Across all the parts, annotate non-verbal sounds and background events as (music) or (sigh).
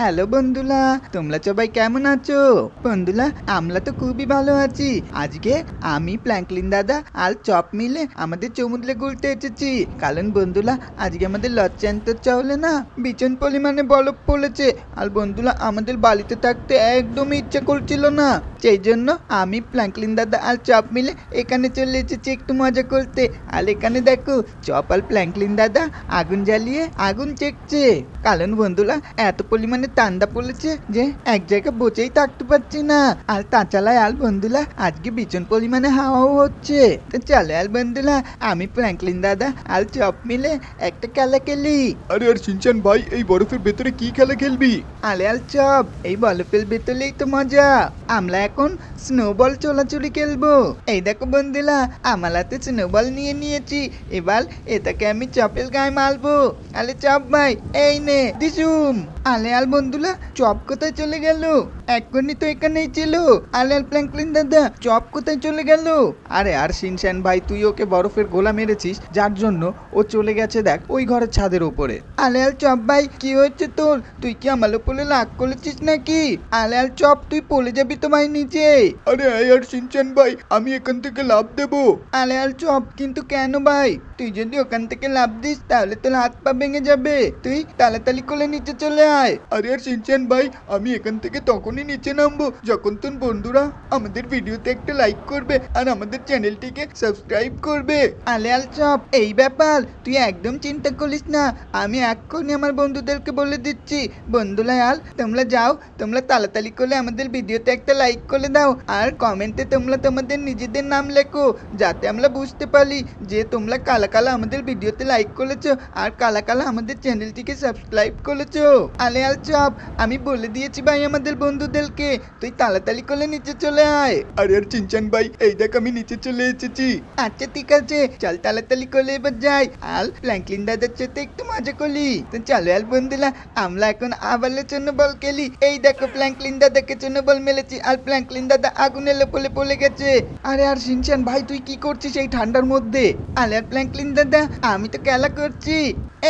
Hello বন্ধুরা তোমরা সবাই কেমন আছো? বন্ধুরা আমরা তো খুবই ভালো আছি। আজকে আমি প্ল্যাঙ্কলিন দাদা আর চপ মিলে আমাদের সমুদ্রে ঘুরতে এসেছি। কারণ বন্ধুরা আজকে আমাদের লচ্চান্তর চাউলে না ভীষণ পরিমাণে বরফ পড়েছে। আর বন্ধুরা আমাদের বাড়িতে থাকতে একদমই ইচ্ছে করছিল না। সেই জন্য আমি প্ল্যাঙ্কলিন দাদা আর চপ মিলে এখানে চলে এসেছি একটু মজা করতে। আর এখানে দেখো, চপ আর প্ল্যাঙ্কলিন দাদা আগুন জ্বালিয়ে আগুন চেকছে। কারণ বন্ধুরা এত পরিমাণে ঠান্ডা পড়েছে যে এক জায়গায় বসেই থাকতে পারছি না আর তাছাড়া আর বন্ধুরা আজকে ভীষণ পরিমাণে হাওয়াও হচ্ছে তো চলে আর বন্ধুরা আমি ফ্র্যাঙ্কলিন দাদা আর চপ মিলে একটা খেলা খেলি আরে আর সিনচান ভাই এই বরফের ভেতরে কি খেলা খেলবি আলে আর চপ এই বরফের ভেতরেই তো মজা আমরা এখন স্নোবল চলাচলি খেলব এই দেখো বন্ধুলা আমার হাতে স্নোবল নিয়ে নিয়েছি এবার এটাকে আমি চপের গায়ে মারবো আলে চপ ভাই এই নে দিসুম আলে আল বন্ধুরা চপ কোথায় চলে গেল? এক্ষুনি তো এখানেই ছিল। আলে আল প্ল্যাঙ্কলিন দাদা চপ কোথায় চলে গেল? আরে আর শিনশান ভাই, তুই ওকে বরফের গোলা মেরেছিস, যার জন্য ও চলে গেছে দেখ, ওই ঘরের ছাদের উপরে। আলে আল চপ ভাই, কি হচ্ছে তোর? তুই কি আমার উপরে রাগ করেছিস নাকি? আলে আল চপ, তুই পড়ে যাবি তো ভাই নিচে। আরে আর সিনচান ভাই, আমি এখান থেকে লাভ দেবো। আলে আল চপ, কিন্তু কেন ভাই? তুই যদি ওখান থেকে লাভ দিস, তাহলে তোর হাত পা ভেঙে যাবে। তুই তাড়াতাড়ি করে নিচে চলে আরে আর সিনচান ভাই, আমি এখান থেকে তখনই নিচে নামবো, যখন তোর বন্ধুরা আমাদের ভিডিওতে একটা লাইক করবে আর আমাদের চ্যানেলটিকে সাবস্ক্রাইব করবে। আলে আল চপ, এই ব্যাপার, তুই একদম চিন্তা করিস না। আমি এক্ষুনি আমার বন্ধুদেরকে বলে দিচ্ছি বন্ধুরা আল তোমরা যাও, তোমরা তাড়াতাড়ি করে আমাদের ভিডিওতে একটা লাইক করে দাও, আর কমেন্টে তোমরা তোমাদের নিজেদের নাম লেখো, যাতে আমরা বুঝতে পারি যে তোমরা কালা কালা আমাদের ভিডিওতে লাইক করেছ, আর কালা কালা আমাদের চ্যানেলটিকে সাবস্ক্রাইব করেছ। আলে আল চপ আমি বলে দিয়েছি ভাই আমাদের বন্ধুদেরকে তুই তাড়াতাড়ি করে নিচে চলে আয়। আরে আর চিনচান ভাই এই দেখ আমি নিচে চলে এসেছি। আচ্ছা ঠিক আছে চল তাড়াতাড়ি করে এবার যাই। আর ফ্র্যাঙ্কলিন দাদার সাথে একটু মজা করি। তো চলো আর বন্ধুরা আমরা এখন আবার জন্য বল খেলি। এই দেখো ফ্র্যাঙ্কলিন দাদাকে জন্য বল মেলেছি আর ফ্র্যাঙ্কলিন দাদা আগুনে লোপলে পড়ে গেছে। আরে আর সিনচান ভাই তুই কি করছিস এই ঠান্ডার মধ্যে? আলে আর ফ্র্যাঙ্কলিন দাদা আমি তো খেলা করছি।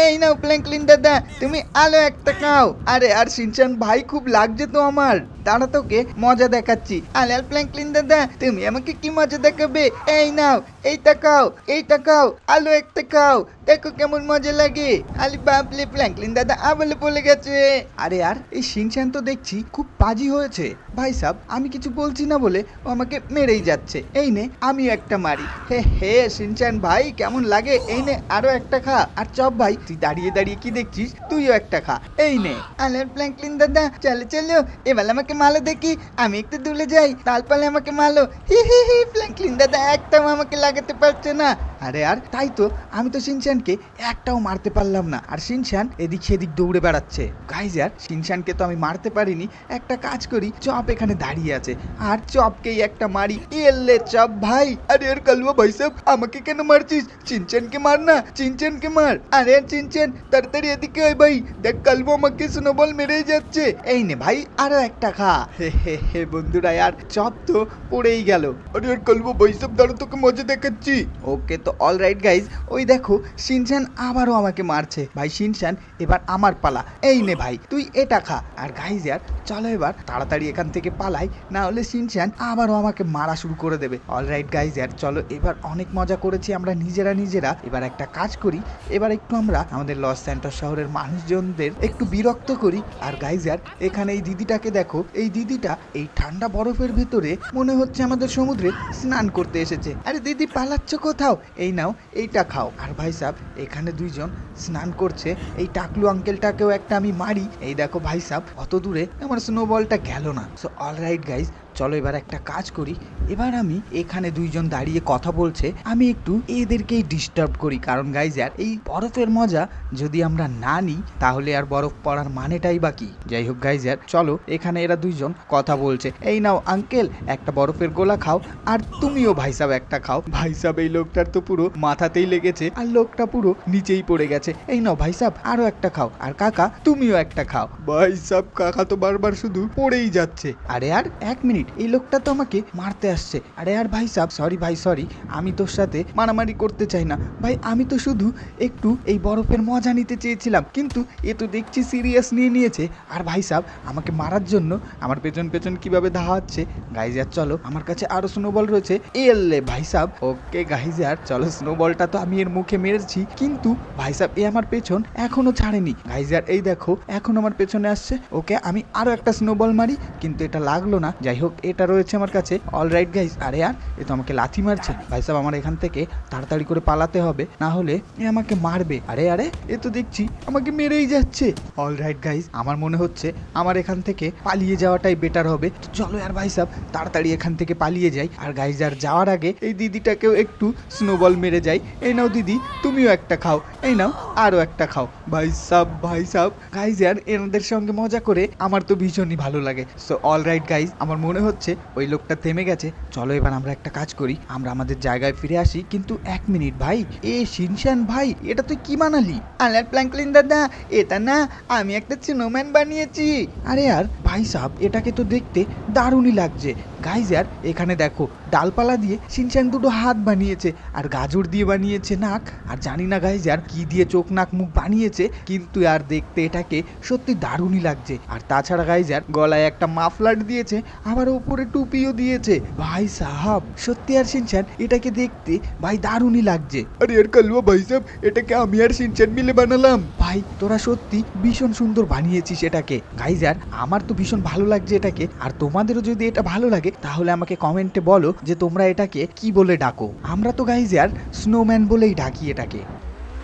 এই নাও ফ্র্যাঙ্কলিন দাদা তুমি আলো একটা খাও। আরে আর সিনচান ভাই খুব লাগছে তো আমার। দাঁড়া তোকে মজা দেখাচ্ছি। আলাল ফ্র্যাঙ্কলিন দাদা, তুমি আমাকে কি মজা দেখাবে? এই নাও, এইটা খাও এইটা খাও, আলু একটা খাও। দেখো কেমন মজা লাগে। আলি বাবলে ফ্র্যাঙ্কলিন দাদা আবলে বলে গেছে। আরে আর, এই সিনচান তো দেখছি খুব পাজি হয়েছে। ভাই সাব, আমি কিছু বলছি না বলে ও আমাকে মেরেই যাচ্ছে। এই নে, আমিও একটা মারি। হে হে সিনচান ভাই, কেমন লাগে? এই নে, আরও একটা খা। আর চপ ভাই, তুই দাঁড়িয়ে দাঁড়িয়ে কি দেখছিস? তুইও একটা খা। এই নে। আলাল ফ্র্যাঙ্কলিন দাদা, চলো চলো, এবার আমাকে মালো দেখি, আমি একটু দূরে যাই তারপরে আমাকে মালো। হি হি হি, ফ্র্যাঙ্কলিন দাদা, একটাও আমাকে লাগাতে পারছে না। আরে আর, তাই তো, আমি তো সিনশানকে একটাও মারতে পারলাম না। আর সিনশান এদিক সেদিক দৌড়ে বেড়াচ্ছে। গাইজ আর সিনশানকে তো আমি মারতে পারিনি। একটা কাজ করি, চপ এখানে দাঁড়িয়ে আছে। আর চপকেই একটা মারি। এলে চপ ভাই, আরে আর কালুয়া ভাই সাহেব, আমাকে কেন মারছিস? চিনচানকে মার না চিনচানকে মার। আরে চিনচেন তাড়াতাড়ি এদিকে আয় ভাই। দেখ কালু আমাকে স্নোবল মেরেই যাচ্ছে। এই নে ভাই, আরও একটা খা হে। হে হে বন্ধুরা, আর চপ তো পড়েই গেল। আরে, আর কালু ভাই সাহেব তোকে মজা দেখাচ্ছি। ওকে তো অল রাইট গাইজ ওই দেখো শিনশান আবারও আমাকে মারছে। ভাই শিনশান এবার আমার পালা। এই নে ভাই, তুই এটা খা। আর গাইজ ইয়ার চলো এবার তাড়াতাড়ি এখান থেকে পালাই। না হলে শিনশান আবারও আমাকে মারা শুরু করে দেবে। অল রাইট গাইজ ইয়ার চলো এবার অনেক মজা করেছি আমরা নিজেরা নিজেরা। এবার একটা কাজ করি। এবার একটু আমরা আমাদের লস স্যান্টার শহরের মানুষজনদের একটু বিরক্ত করি। আর গাইজার এখানে এই দিদিটাকে দেখো এই দিদিটা এই ঠান্ডা বরফের ভেতরে মনে হচ্ছে আমাদের সমুদ্রে স্নান করতে এসেছে। আরে দিদি পালাচ্ছ কোথাও? এই নাও, এইটা খাও। আর ভাই সাহ এখানে দুইজন স্নান করছে। এই টাকলু আঙ্কেলটাকেও একটা আমি মারি। এই দেখো ভাই সাহ অত দূরে আমার স্নোবলটা গেল না। সো অল রাইট গাইজ চলো এবার একটা কাজ করি। এবার আমি এখানে দুইজন দাঁড়িয়ে কথা বলছে। আমি একটু এদেরকেই ডিস্টার্ব করি। কারণ গাইজার এই বরফের মজা যদি আমরা না নিই, তাহলে আর বরফ পড়ার মানেটাই বা কি? যাই হোক গাইজার চলো এখানে এরা দুইজন কথা বলছে। এই নাও আঙ্কেল একটা বরফের গোলা খাও, আর তুমিও ভাই সাহেব একটা খাও। ভাই সাহেব এই লোকটার তো পুরো মাথাতেই লেগেছে, আর লোকটা পুরো নিচেই পড়ে গেছে। এই নাও ভাই সাহেব আরও একটা খাও, আর কাকা, তুমিও একটা খাও। ভাই সাহেব কাকা তো বারবার শুধু পড়েই যাচ্ছে। আরে আর এক মিনিট মিনিট এই লোকটা তো আমাকে মারতে আসছে। আরে আর ভাই সাহ সরি ভাই সরি আমি তোর সাথে মারামারি করতে চাই না। ভাই, আমি তো শুধু একটু এই বরফের মজা নিতে চেয়েছিলাম, কিন্তু এ তো দেখছি সিরিয়াস নিয়ে নিয়েছে। আর ভাই সাহ আমাকে মারার জন্য আমার পেছন পেছন কীভাবে ধাওয়াচ্ছে? গাইজার চলো, আমার কাছে আরও স্নোবল রয়েছে। এলে ভাই সাহ ওকে গাইজার চলো স্নোবলটা তো আমি এর মুখে মেরেছি, কিন্তু ভাই সাহ এ আমার পেছন এখনও ছাড়েনি। গাইজার এই দেখো, এখন আমার পেছনে আসছে। ওকে আমি আরও একটা স্নোবল মারি, কিন্তু এটা লাগল না। যাই হোক এটা রয়েছে আমার কাছে। অল রাইট গাইজ আরে আর, এ তো আমাকে লাথি মারছে। ভাই সাহেব, আমার এখান থেকে তাড়াতাড়ি করে পালাতে হবে, না হলে এ আমাকে মারবে। আরে আরে, এ তো দেখছি, আমাকে মেরেই যাচ্ছে। অল রাইট গাইজ আমার মনে হচ্ছে আমার এখান থেকে পালিয়ে যাওয়াটাই বেটার হবে। চলো আর ভাই সাহেব, তাড়াতাড়ি এখান থেকে পালিয়ে যাই। আর গাইজ আর যাওয়ার আগে এই দিদিটাকেও একটু স্নোবল মেরে যাই। এই নাও দিদি, তুমিও একটা খাও। এই নাও, আরও একটা খাও। ভাই সাব ভাই সাব গাইজ আর এনাদের সঙ্গে মজা করে আমার তো ভীষণই ভালো লাগে। সো অল রাইট গাইজ আমার মনে হচ্ছে, ওই লোকটা থেমে গেছে, চলো এবার আমরা একটা কাজ করি, আমরা আমাদের জায়গায় ফিরে আসি, কিন্তু এক মিনিট ভাই, এ শিনশান ভাই, এটা তুই কি বানালি? আলার প্ল্যাঙ্কলিন দাদা, এটা না, আমি একটা চিনোম্যান বানিয়েছি। আরে আর, ভাই সাব, এটাকে তো দেখতে দারুণই লাগছে। গাইজ আর এখানে দেখো ডালপালা দিয়ে শিনশান দুটো হাত বানিয়েছে আর গাজর দিয়ে বানিয়েছে নাক। আর জানি না গাইজ আর কি দিয়ে চোখ নাক মুখ বানিয়েছে কিন্তু আর দেখতে এটাকে সত্যি দারুণই লাগছে। আর তাছাড়া গাইজ আর গলায় একটা মাফলার দিয়েছে আবার ওপরে টুপিও দিয়েছে। ভাই সাহাব সত্যি আর শিনশান এটাকে দেখতে ভাই দারুণই লাগছে। আরে আর কালুয়া ভাই সাহেব এটাকে আমি আর সিনচান মিলে বানালাম। ভাই তোরা সত্যি ভীষণ সুন্দর বানিয়েছিস এটাকে। গাইজার আমার তো ভীষণ ভালো লাগছে এটাকে। আর তোমাদেরও যদি এটা ভালো লাগে তাহলে আমাকে কমেন্টে বলো যে তোমরা এটাকে কি বলে ডাকো। আমরা তো গাইজ আর স্নোম্যান বলেই ডাকি এটাকে।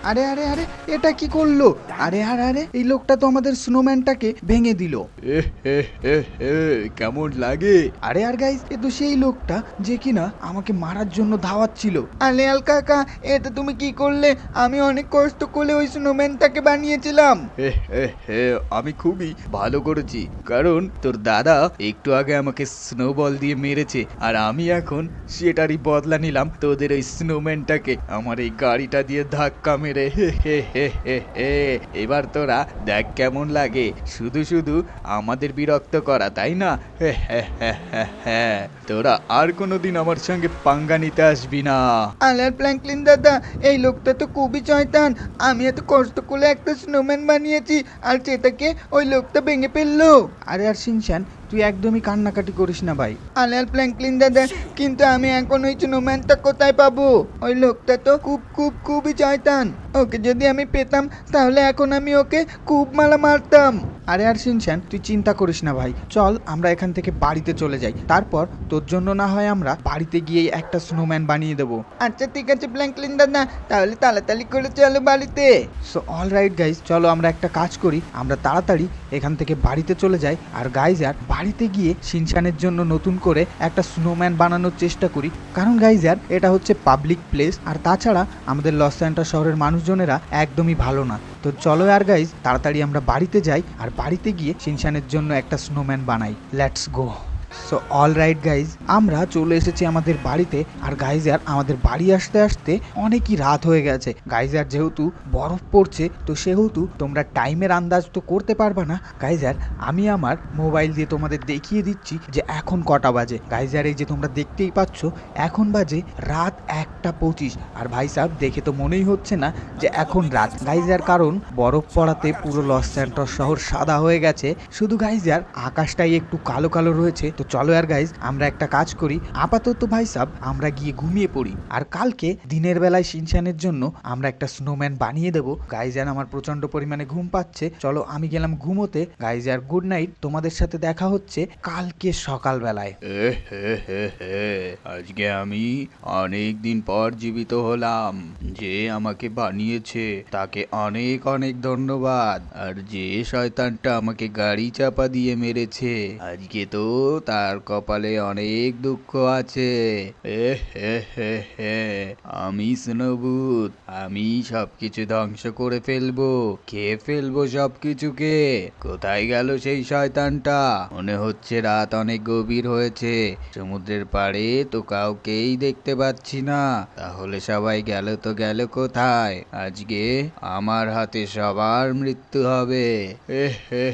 আরে আরে আরে এটা কি করল? আরে আরে আরে এই লোকটা তো আমাদের স্নোম্যানটাকে ভেঙে দিল। এ হে হে হে কেমন লাগে? আরে আর গাইজ এ তো সেই লোকটা যে কিনা আমাকে মারার জন্য ধাওয়াচ্ছিল। আলে আল কাকা এটা তুমি কি করলে? আমি অনেক কষ্ট করে ওই স্নোম্যানটাকে বানিয়েছিলাম। হে হে হে আমি খুবই ভালো করেছি কারণ তোর দাদা একটু আগে আমাকে স্নোবল দিয়ে মেরেছে আর আমি এখন সেটারই বদলা নিলাম তোদের ওই স্নোম্যানটাকে আমার এই গাড়িটা দিয়ে ধাক্কা মেরে হে হে হে হে হে। এবার তোরা দেখ কেমন লাগে। শুধু শুধু আমাদের বিরক্ত করা তাই না? হে হে হে হে হে। তোরা আর কোনোদিন আমার সঙ্গে পাঙ্গা নিতে আসবি না। আলার প্ল্যাঙ্কলিন দাদা এই লোকটা তো খুবই শয়তান। আমি এত কষ্ট করে একটা স্নোম্যান বানিয়েছি আর সেটাকে ওই লোকটা ভেঙে ফেলল। আরে আর শিনশান তুই একদমই কান্নাকাটি করিস না ভাই। আলাল ফ্র্যাঙ্কলিন দাদা কিন্তু আমি এখন ওই স্নোম্যানটা কোথায় পাবো? ওই লোকটা তো খুব খুব, খুবই শয়তান। ওকে যদি আমি পেতাম, তাহলে এখন আমি ওকে খুব মালা মারতাম। আরে আর শিনশান তুই চিন্তা করিস না ভাই। চল, আমরা এখান থেকে বাড়িতে চলে যাই। তারপর তোর জন্য না হয় আমরা বাড়িতে গিয়ে একটা স্নোম্যান বানিয়ে দেবো। আচ্ছা ঠিক আছে প্ল্যাঙ্কলিন দাদা তাহলে তাড়াতাড়ি করে চলো বাড়িতে। সো অল রাইট গাইজ চলো আমরা একটা কাজ করি। আমরা তাড়াতাড়ি এখান থেকে বাড়িতে চলে যাই। আর গাইজ আর বাড়িতে গিয়ে শিনশানের জন্য নতুন করে একটা স্নোম্যান বানানোর চেষ্টা করি। কারণ গাইজ আর এটা হচ্ছে পাবলিক প্লেস আর তাছাড়া আমাদের লস অ্যান্টা শহরের মানুষজনেরা একদমই ভালো না। তো চলো আর গাইজ তাড়াতাড়ি আমরা বাড়িতে যাই, আর বাড়িতে গিয়ে শিনশানের জন্য একটা স্নোম্যান বানাই। Let's go so all right guys আমরা চলে এসেছি আমাদের বাড়িতে। আর গাইজার আমাদের বাড়ি আসতে আসতে অনেকই রাত হয়ে গেছে। গাইজার যেহেতু বরফ পড়ছে, তো সেহেতু তোমরা টাইমের আন্দাজ তো করতে পারবে না। গাইজার আমি আমার মোবাইল দিয়ে তোমাদের দেখিয়ে দিচ্ছি যে এখন কটা বাজে। গাইজার এই যে তোমরা দেখতেই পাচ্ছ, এখন বাজে রাত একটা পঁচিশ। আর ভাই সাহেব দেখে তো মনেই হচ্ছে না যে এখন রাত। গাইজার কারণ বরফ পড়াতে পুরো লস স্যান্টস শহর সাদা হয়ে গেছে। শুধু গাইজার আকাশটাই একটু কালো কালো রয়েছে। তো চলো আর গাইজ আমরা একটা কাজ করি। আপাতত ভাই সাহেব আমরা গিয়ে ঘুমিয়ে পড়ি। আর কালকে দিনের বেলায় শিনশানের জন্য আমরা একটা স্নোম্যান বানিয়ে দেবো। গাইজান আমার প্রচণ্ড পরিমাণে ঘুম পাচ্ছে। চলো আমি গেলাম ঘুমোতে। গাইজার গুড নাইট তোমাদের সাথে দেখা হচ্ছে কালকে সকালবেলায়। আজকে আমি অনেক দিন পর জীবিত হলাম। যে আমাকে বানিয়েছে, তাকে অনেক অনেক ধন্যবাদ। আর যে শয়তানটা আমাকে গাড়ি চাপা দিয়ে মেরেছে, আজকে তো তার কপালে অনেক দুঃখ আছে। এ, হে হে হে, আমি স্নোবুত আমি সবকিছু ধ্বংস করে ফেলব, খেয়ে ফেলব সবকিছুকে। কোথায় গেল সেই শয়তানটা? মনে হচ্ছে রাত অনেক গভীর হয়েছে। সমুদ্রের পাড়ে তো কাউকেই দেখতে পাচ্ছি না। তাহলে সবাই গেল তো গেল কোথায়? আজকে আমার হাতে সবার মৃত্যু হবে। হে হে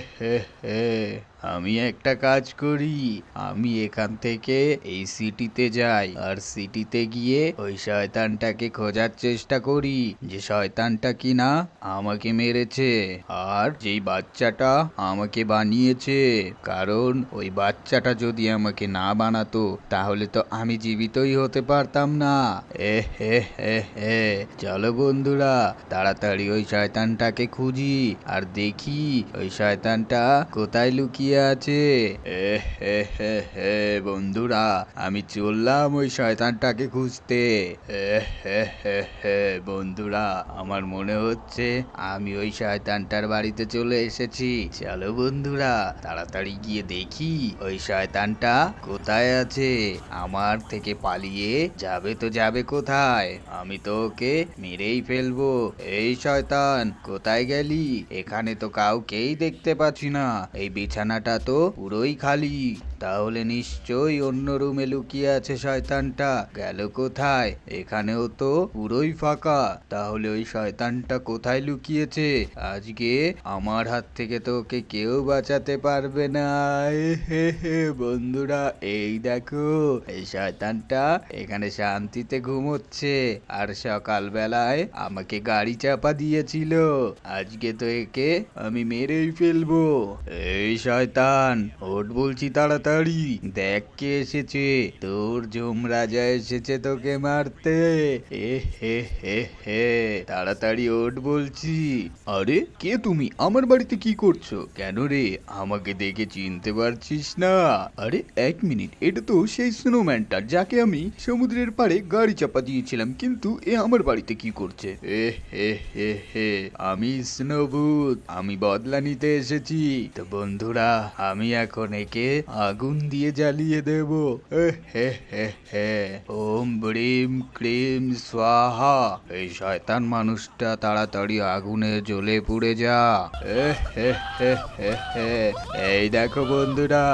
হে আমি একটা কাজ করি। আমি এখান থেকে এই সিটিতে যাই আর সিটিতে গিয়ে ওই শয়তানটাকে খোঁজার চেষ্টা করি যে শয়তানটা কিনা আমাকে মেরেছে আর যেই বাচ্চাটা আমাকে বানিয়েছে। কারণ ওই বাচ্চাটা যদি আমাকে না বানাতো, তাহলে তো আমি জীবিতই হতে পারতাম না। এ, হে হে হে, চলো বন্ধুরা, তাড়াতাড়ি ওই শয়তানটাকে খুঁজি আর দেখি ওই শয়তানটা কোথায় লুকিয়ে আছে। এ, হে হে বন্ধুরা, আমি চললাম ওই শয়তানটাকে খুঁজতে। এ, হে হে বন্ধুরা, আমার মনে হচ্ছে আমি ওই শয়তানটার বাড়িতে চলে এসেছি। চলো বন্ধুরা, তাড়াতাড়ি গিয়ে দেখি ওই শয়তানটা কোথায় আছে। আমার থেকে পালিয়ে যাবে তো যাবে কোথায়? আমি তো ওকে মেরেই ফেলব। এই শয়তান, কোথায় গেলি? এখানে তো কাউকেই দেখতে পাচ্ছি না। এই বিছানাটা তো পুরোই খালি। তাহলে নিশ্চয়ই অন্য রুমে লুকিয়ে আছে শয়তানটা। গেল কোথায়? এখানেও তো পুরোই ফাঁকা। তাহলে ওই শয়তানটা কোথায় লুকিয়েছে? আজকে আমার হাত থেকে তো ওকে কেউ বাঁচাতে পারবে না। হে হে, বন্ধুরা, এই দেখো, এই শয়তানটা এখানে শান্তিতে ঘুমোচ্ছে। আর সকালবেলায় আমাকে গাড়ি চাপা দিয়েছিল। আজকে তো একে আমি মেরেই ফেলব। এই শয়তান ওট বলছি তাড়াতাড়ি। দেখ কে এসেছে। তোর জম রাজা এসেছে তোকে মারতে। এ, হে হে হে, তাড়াতাড়ি ওট বলছি। আরে, কে তুমি? আমার বাড়িতে কি করছ? কেন রে? আমাকে দেখে চিনতে পারছিস না। আরে, এক মিনিট। এটা তো সেই স্নোম্যানটা যাকে আমি সমুদ্রের পাড়ে গাড়ি চাপা দিয়েছিলাম। কিন্তু এ আমার বাড়িতে কি করছে? এ, হে হে হে, আমি স্নোভূত আমি বদলা নিতে এসেছি। তো বন্ধুরা, আমি এখন একে আগুন দিয়ে জ্বালিয়ে দেব। হে হে হে। ওম ব্রিম ক্রিম স্বাহা। এই শয়তান মানুষটা তাড়াতাড়ি আগুনে জ্বলে পুড়ে যা। হে হে। এই দেখো বন্ধুরা,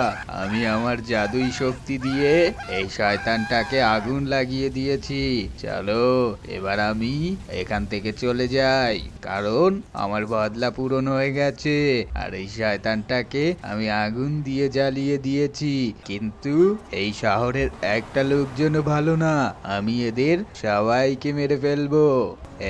আমি আমার জাদুই শক্তি দিয়ে এই শয়তানটাকে আগুন লাগিয়ে দিয়েছি। চলো, এবার আমি এখান থেকে চলে যাই, কারণ আমার বদলা পূরণ হয়ে গেছে। আর এই শয়তানটাকে আমি আগুন দিয়ে জ্বালিয়ে দিয়েছি। কিন্তু এই শহরের একটা লোকজনও ভালো না। আমি এদের সবাইকে মেরে ফেলব।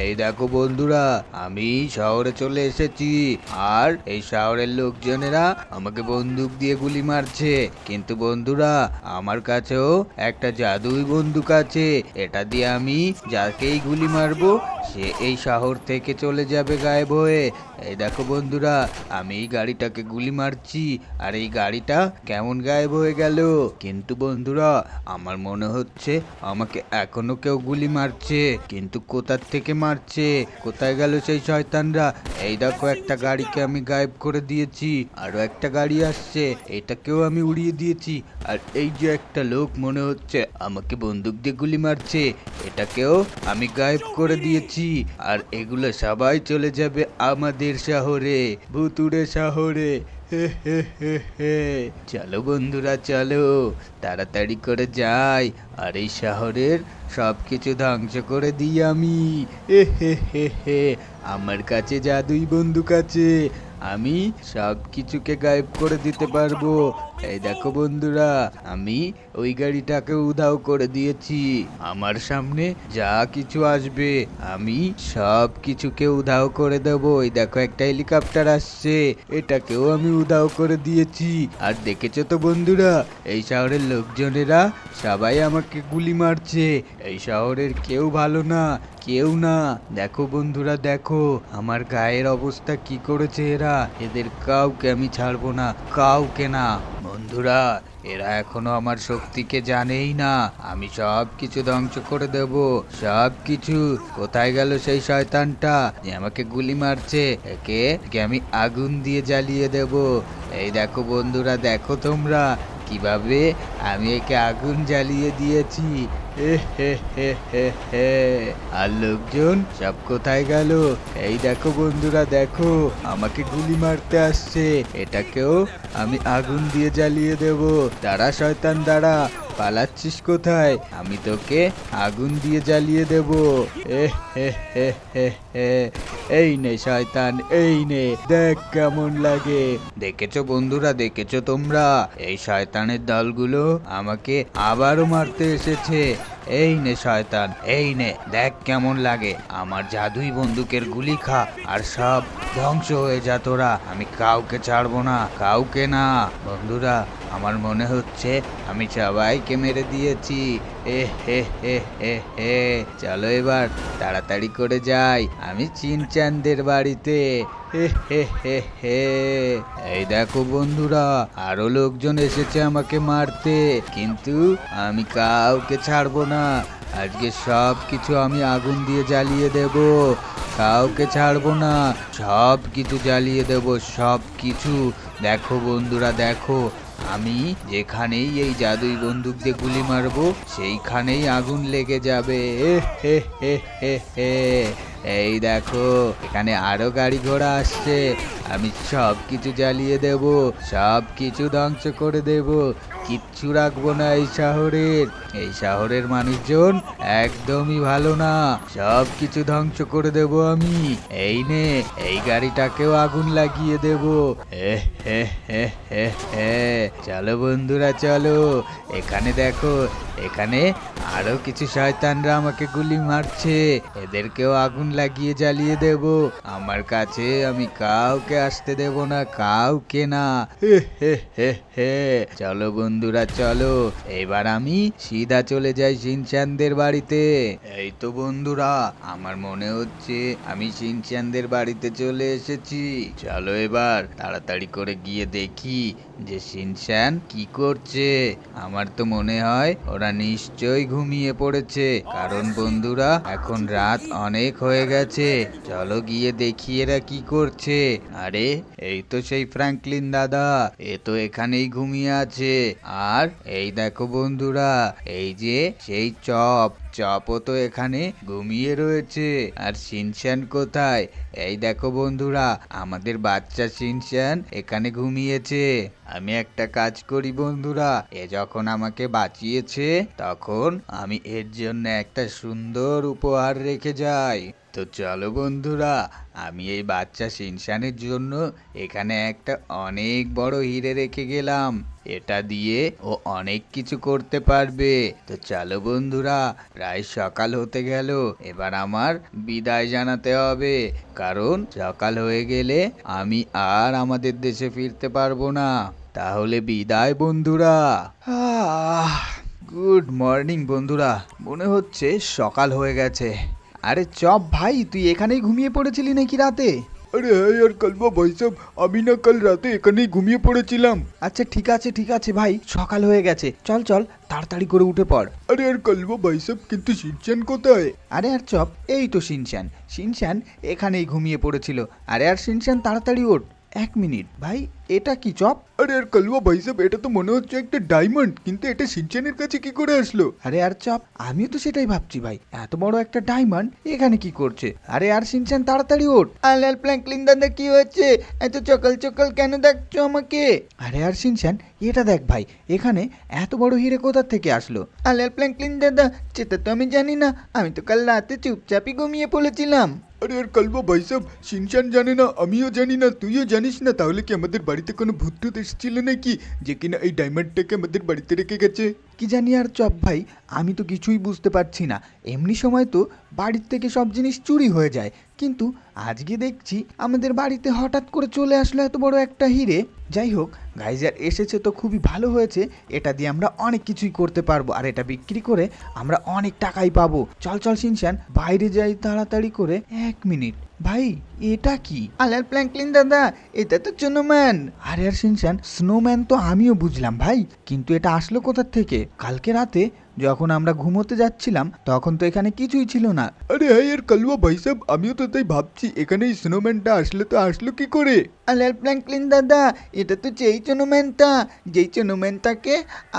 এই দেখো বন্ধুরা, আমি শহরে চলে এসেছি। আর এই শহরের লোকজনেরা আমাকে বন্দুক দিয়ে গুলি মারছে। কিন্তু বন্ধুরা, আমার কাছেও একটা জাদুই বন্দুক আছে। এটা দিয়ে আমি যাকেই গুলি মারবো, সে এই শহর থেকে চলে যাবে গায়েব হয়ে। এই দেখো বন্ধুরা, আমি এই গাড়িটাকে গুলি মারছি। আর এই গাড়িটা কেমন গায়েব হয়ে গেল? কিন্তু বন্ধুরা, আমার মনে হচ্ছে আমাকে এখনও কেউ গুলি মারছে। কিন্তু কোথার থেকে মারছে। কোথায় গেল সেই শয়তানরা? এই দেখো একটা গাড়িকে আমি গায়েব করে দিয়েছি। আরও একটা গাড়ি আসছে। এটাকেও আমি উড়িয়ে দিয়েছি। আর এই যে একটা লোক মনে হচ্ছে আমাকে বন্দুক দিয়ে গুলি মারছে এটাকেও আমি গায়েব করে দিয়েছি। আর এগুলো সবাই চলে যাবে আমাদের শহরে ভুতুড়ে শহরে। (laughs) চলো বন্ধুরা, চলো। তাড়াতাড়ি করে যাই। আর এই শহরের সব কিছু ধ্বংস করে দিই আমি। হে হে হে হে আমার কাছে জাদুই বন্দুক আছে। আমি সব কিছুকে গায়েব করে দিতে পারব। এই দেখো বন্ধুরা, আমি ওই গাড়িটাকে উধাও করে দিয়েছি। আমার সামনে যা কিছু আসবে, আমি সব কিছুকে উধাও করে দেবো। এই দেখো একটা হেলিকপ্টার আসছে, এটাকেও আমি উধাও করে দিয়েছি। আর দেখেছ তো বন্ধুরা, এই শহরের লোকজনেরা সবাই আমাকে গুলি মারছে। এই শহরের কেউ ভালো না, কেউ না। দেখো বন্ধুরা, দেখো আমার গায়ের অবস্থা কি করেছে এরা। এদের কাউকে আমি ছাড়বো না, কাউকে না। বন্ধুরা, এরা এখনও আমার শক্তিকে জানেই না। আমি সব কিছু ধ্বংস করে দেব। সব কিছু কোথায় গেল সেই শয়তানটা? যে আমাকে গুলি মারছে একে আমি আগুন দিয়ে জ্বালিয়ে দেব। এই দেখো বন্ধুরা, দেখো তোমরা, কীভাবে আমি একে আগুন জ্বালিয়ে দিয়েছি। আর লোকজন, সব কোথায় গেল? এই দেখো বন্ধুরা, দেখো, আমাকে গুলি মারতে আসছে। এটাকেও আমি আগুন দিয়ে জ্বালিয়ে দেব। তারা শয়তান, দাঁড়া। পালাচ্ছিস কোথায়? আমি তোকে আগুন দিয়ে জ্বালিয়ে দেব। এই নে, শয়তান, এই নে। দেখ কেমন লাগে। দেখেছ বন্ধুরা, দেখেছ তোমরা? এই শয়তানের দলগুলো আমাকে আবারও মারতে এসেছে। এই নে, শয়তান, এই নে। দেখ কেমন লাগে। আমার জাদুই বন্দুকের গুলি খা, আর সব ধ্বংস হয়ে যা তোরা। আমি কাউকে ছাড়বো না, কাউকে না। বন্ধুরা আমার মনে হচ্ছে আমি সবাইকে মেরে দিয়েছি। এ, হে হে হে হে। চলো এবার, তাড়াতাড়ি করে যাই আমি চিনচানদের বাড়িতে। হে হে হে হে। এই দেখো বন্ধুরা, আরও লোকজন এসেছে আমাকে মারতে। কিন্তু আমি কাউকে ছাড়বো না। আজকে সব কিছু আমি আগুন দিয়ে জ্বালিয়ে দেব। কাউকে ছাড়বো না সব কিছু জ্বালিয়ে দেব সব কিছু দেখো বন্ধুরা, দেখো। আমি যেখানেই এই জাদুই বন্দুক দিয়ে গুলি মারবো, সেইখানেই আগুন লেগে যাবে। হে হে হে হে এই দেখো, এখানে আরও গাড়ি ঘোড়া আসছে। আমি সব কিছু জ্বালিয়ে দেব সব কিছু ধ্বংস করে দেব। কিচ্ছু রাখব না এই শহরের। এই শহরের মানুষজন একদমই ভালো না। সব কিছু ধ্বংস করে দেব আমি। এই নে, এই গাড়িটাকেও আগুন লাগিয়ে দেব। চলো বন্ধুরা, চলো। এখানে দেখো, এখানে আরও কিছু শয়তানরা আমাকে গুলি মারছে। এদেরকেও আগুন লাগিয়ে জ্বালিয়ে দেব। আমার কাছে আমি কাউকে আসতে দেব না, কাউকে না। হে চলো বন্ধুরা, চলো। এবার আমি সিধা চলে যাই শিনচানদের বাড়িতে। এই তো বন্ধুরা, আমার মনে হচ্ছে আমি শিনচানদের বাড়িতে চলে এসেছি। চলো এবার তাড়াতাড়ি করে গিয়ে দেখি যে শিনচান কি করছে? আমার তো মনে হয় ওরা নিশ্চয়ই ঘুমিয়ে পড়েছে। কারণ বন্ধুরা, এখন রাত অনেক হয়ে গেছে। চলো গিয়ে দেখি এরা কি করছে। আরে, এই তো সেই ফ্র্যাঙ্কলিন দাদা। এ তো এখানেই ঘুমিয়ে আছে। আর এই দেখো বন্ধুরা, এই যে সেই চপ। চপও তো এখানে ঘুমিয়ে রয়েছে। আর সিনশান কোথায়? এই দেখো বন্ধুরা, আমাদের বাচ্চা সিনশান এখানে ঘুমিয়েছে। আমি একটা কাজ করি বন্ধুরা, এ যখন আমাকে বাঁচিয়েছে, তখন আমি এর জন্য একটা সুন্দর উপহার রেখে যাই। তো চলো বন্ধুরা, আমি এই বাচ্চা শিনশানের জন্য এখানে একটা অনেক বড় হিরে রেখে গেলাম। এটা দিয়ে ও অনেক কিছু করতে পারবে। তো চলো বন্ধুরা, প্রায় সকাল হতে গেল। এবার আমার বিদায় জানাতে হবে। কারণ সকাল হয়ে গেলে আমি আর আমাদের দেশে ফিরতে পারব না। তাহলে বিদায় বন্ধুরা। গুড মর্নিং বন্ধুরা। মনে হচ্ছে সকাল হয়ে গেছে। আরে চপ ভাই তুই এখানেই ঘুমিয়ে পড়েছিলি নাকি রাতে? আরে হ্যাঁ আর কালবা ভাই সাহেব আমি না কাল রাতে এখানেই ঘুমিয়ে পড়েছিলাম। আচ্ছা ঠিক আছে ঠিক আছে ভাই সকাল হয়ে গেছে। চল চল তাড়াতাড়ি করে উঠে পড়। আরে আর কালবা ভাই কিন্তু শিনশান কোথায়? আরে আর চপ এই তো শিনশান শিনশান এখানেই ঘুমিয়ে পড়েছিল। আরে আর শিনশান তাড়াতাড়ি ওঠ। এক মিনিট ভাই এটা কি চপ? আরে আর কলবা ভাই সাহেব এটা তো মনে হচ্ছে একটা ডায়মন্ড কিন্তু এটা শিনচানের কাছে কি করে আসলো? আরে আর চপ আমিও তো সেটাই ভাবছি ভাই। এত বড় একটা ডায়মন্ড এখানে কি করছে? আরে আর শিনশ্যান তাড়াতাড়ি ওঠ। আলাল প্ল্যাঙ্কলিন দাদা কি হয়েছে এত চকাল চকাল কেন দেখছ আমাকে? আরে আর শিনশ্যান এটা দেখ ভাই এখানে এত বড় হিরে কোথা থেকে আসলো? আলাল প্ল্যাঙ্কলিন দাদা সেটা তো আমি জানি না আমি তো কাল রাতে চুপচাপই ঘুমিয়ে পড়েছিলাম। আরে আর কলবা ভাই সাহেব শিনচান জানে না আমিও জানি না তুইও জানিস না তাহলে কি আমাদের বাড়িতে কোনো ভূত টুত এসেছিল নাকি? যে কিনা এই ডায়মন্ডটাকে আমাদের বাড়িতে রেখে গেছে? কি জানি আর চপ ভাই, আমি তো কিছুই বুঝতে পারছি না। এমনি সময় তো বাড়ির থেকে সব জিনিস চুরি হয়ে যায়। কিন্তু আজকে দেখছি আমাদের বাড়িতে হঠাৎ করে চলে আসলো এত বড় একটা হিরে। যাই হোক গাইজার এসেছে তো খুবই ভালো হয়েছে। এটা দিয়ে আমরা অনেক কিছুই করতে পারব। আর এটা বিক্রি করে আমরা অনেক টাকাই পাবো। চল চল, শিনশান, বাইরে যাই তাড়াতাড়ি করে। এক মিনিট। ভাই এটা কি? আলাল প্ল্যাঙ্কলিন দাদা। এটা তো চুনুম্যান। আরে আর শিনশান স্নোম্যান তো আমিও বুঝলাম ভাই। কিন্তু এটা আসলো কোথার থেকে? কালকে রাতে যখন আমরা ঘুমোতে যাচ্ছিলাম তখন তো এখানে কিছুই ছিল না। আরে হ্যাঁ আর কলবা ভাই সাহেব আমিও তো তাই ভাবছি এখানে এই স্নোম্যানটা আসলে তো আসলো কি করে? আলাল প্ল্যাঙ্কলিন দাদা। এটা তো যেই চুনুম্যানটা। যেই চুনুম্যানটাকে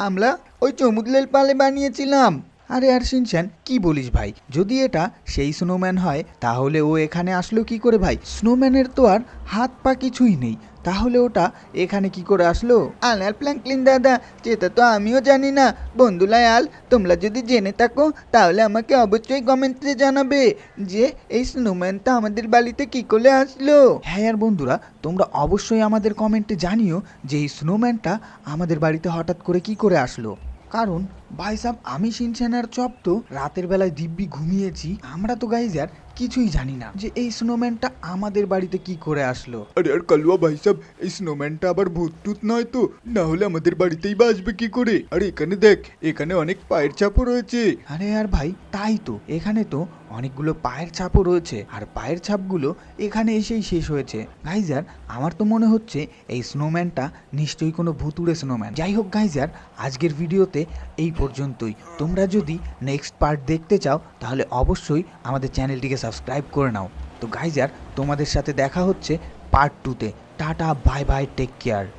আমরা ওই চমুদলের পালে বানিয়েছিলাম। আরে আর শিনশান কি বলিস ভাই? যদি এটা সেই স্নোম্যান হয়, তাহলে ও এখানে আসলো কি করে ভাই? স্নোম্যানের তো আর হাত পা কিছুই নেই। তাহলে ওটা এখানে কি করে আসলো? আলাল প্ল্যাঙ্কলিন দাদা যেটা তো আমিও জানি না। বন্ধুলায়াল তোমরা যদি জেনে থাকো, তাহলে আমাকে অবশ্যই কমেন্টে জানাবে যে এই স্নোম্যানটা আমাদের বাড়িতে কি করে আসলো। হ্যাঁ আর বন্ধুরা, তোমরা অবশ্যই আমাদের কমেন্টে জানিও যে এই স্নোম্যানটা আমাদের বাড়িতে হঠাৎ করে কি করে আসলো। কারণ ভাই সাহেব আমি সিনচানার চপ তো রাতের বেলায় দিব্যি ঘুমিয়েছি। আমরা তো গাইজ আর কিছুই জানি না যে এই স্নোম্যানটা আমাদের বাড়িতে কি করে আসলো। আরে আর কালুয়া ভাই সাহেব এই স্নোম্যানটা আবার ভূত টুত নয় তো? না হলে আমাদের বাড়িতেই বা আসবে কি করে? আরে এখানে দেখ এখানে অনেক পায়ের ছাপও রয়েছে। আরে আর ভাই তাই তো। এখানে তো অনেকগুলো পায়ের ছাপও রয়েছে আর পায়ের ছাপগুলো এখানে এসেই শেষ হয়েছে। গাইজার আমার তো মনে হচ্ছে এই স্নোম্যানটা নিশ্চয়ই কোনো ভুতুড়ে স্নোম্যান যাই হোক গাইজার আজকের ভিডিওতে এই পর্যন্তই। তোমরা যদি নেক্সট পার্ট দেখতে চাও, তাহলে অবশ্যই আমাদের চ্যানেলটিকে সাবস্ক্রাইব করে নাও। তো গাইজার তোমাদের সাথে দেখা হচ্ছে পার্ট টুতে tata bye bye take care